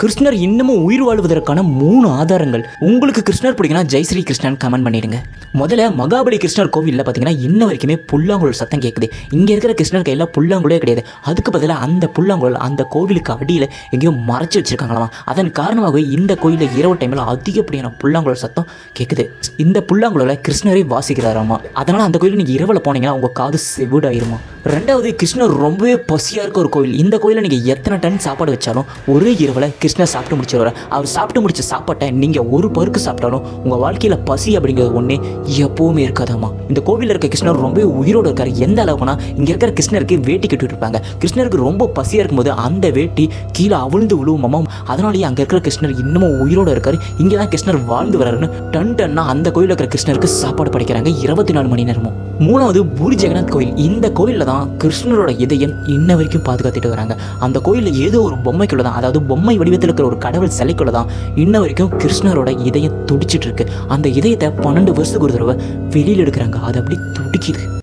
கிருஷ்ணர் இன்னமும் உயிர் வாழ்வதற்கான மூணு ஆதாரங்கள். உங்களுக்கு கிருஷ்ணர் பிடிக்குன்னா ஜெய்ஸ்ரீ கிருஷ்ணன் கமெண்ட் பண்ணிடுங்க. முதல்ல மகாபலி கிருஷ்ணர் கோவிலில் பார்த்தீங்கன்னா இன்ன வரைக்குமே புல்லாங்குழல் சத்தம் கேட்குது இங்கே இருக்கிற கிருஷ்ணர் கையில் புல்லாங்குழலே கிடையாது. அதுக்கு பதிலாக அந்த புல்லாங்குழல் அந்த கோவிலுக்கு அடியில் எங்கேயோ மறைச்சி வச்சிருக்காங்களாம். அதன் காரணமாக இந்த கோயிலில் இரவு டைமில் அதிகப்படியான புல்லாங்குழல் சத்தம் கேட்குது இந்த புல்லாங்குழலை கிருஷ்ணரை வாசிக்கிறாராமா. அதனால் அந்த கோயில் நீங்கள் இரவில் போனீங்கன்னா உங்கள் காது செவிடாயிருமா. ரெண்டாவது கிருஷ்ணர் ரொம்பவே பசியாக இருக்க ஒரு கோயில் இந்த கோயிலில் நீங்கள் எத்தனை டன் சாப்பாடு வச்சாலும் ஒரே இரவில் கிருஷ்ணர் சாப்பிட்டு முடிச்சிருவார் அவர் சாப்பிட்டு முடிச்ச சாப்பாட்டை நீங்கள் ஒரு பருக்கு சாப்பிட்டாலும் உங்கள் வாழ்க்கையில் பசி அப்படிங்கிறது ஒன்றே எப்போவுமே இருக்காதாமா இந்த கோவிலில் இருக்க கிருஷ்ணர் ரொம்பவே உயிரோடு இருக்கார். எந்த அளவுக்குனா இங்கே இருக்கிற கிருஷ்ணருக்கு வேட்டி கட்டிட்டு இருப்பாங்க கிருஷ்ணருக்கு ரொம்ப பசியாக இருக்கும்போது அந்த வேட்டி கீழே அவிழ்ந்து விழுவுமாமா அதனாலேயே அங்கே இருக்கிற கிருஷ்ணர் இன்னமும் உயிரோடு இருக்கார். இங்கே தான் கிருஷ்ணர் வாழ்ந்து வர்றாருன்னு டன் டன்னா அந்த கோயிலில் இருக்கிற கிருஷ்ணருக்கு சாப்பாடு படைக்கிறாங்க இருபத்தி நாலு மணி நேரமும். மூணாவது பூரி ஜெகநாத் கோயில். இந்த கோயிலில் தான் கிருஷ்ணரோட இதயம் இன்ன வரைக்கும் பாதுகாத்துட்டு வராங்க. அந்த கோயிலில் ஏதோ ஒரு பொம்மைக்குள்ள தான் அதாவது பொம்மை வடிவத்தில் இருக்கிற ஒரு கடவுள் சிலைக்குள்ள தான் இன்ன வரைக்கும் கிருஷ்ணரோட இதயம் துடிச்சிட்டு இருக்கு. அந்த இதயத்தை பன்னெண்டு வருஷத்துக்கு ஒரு தடவை வெளியில் எடுக்கிறாங்க. அது அப்படி துடிக்குது.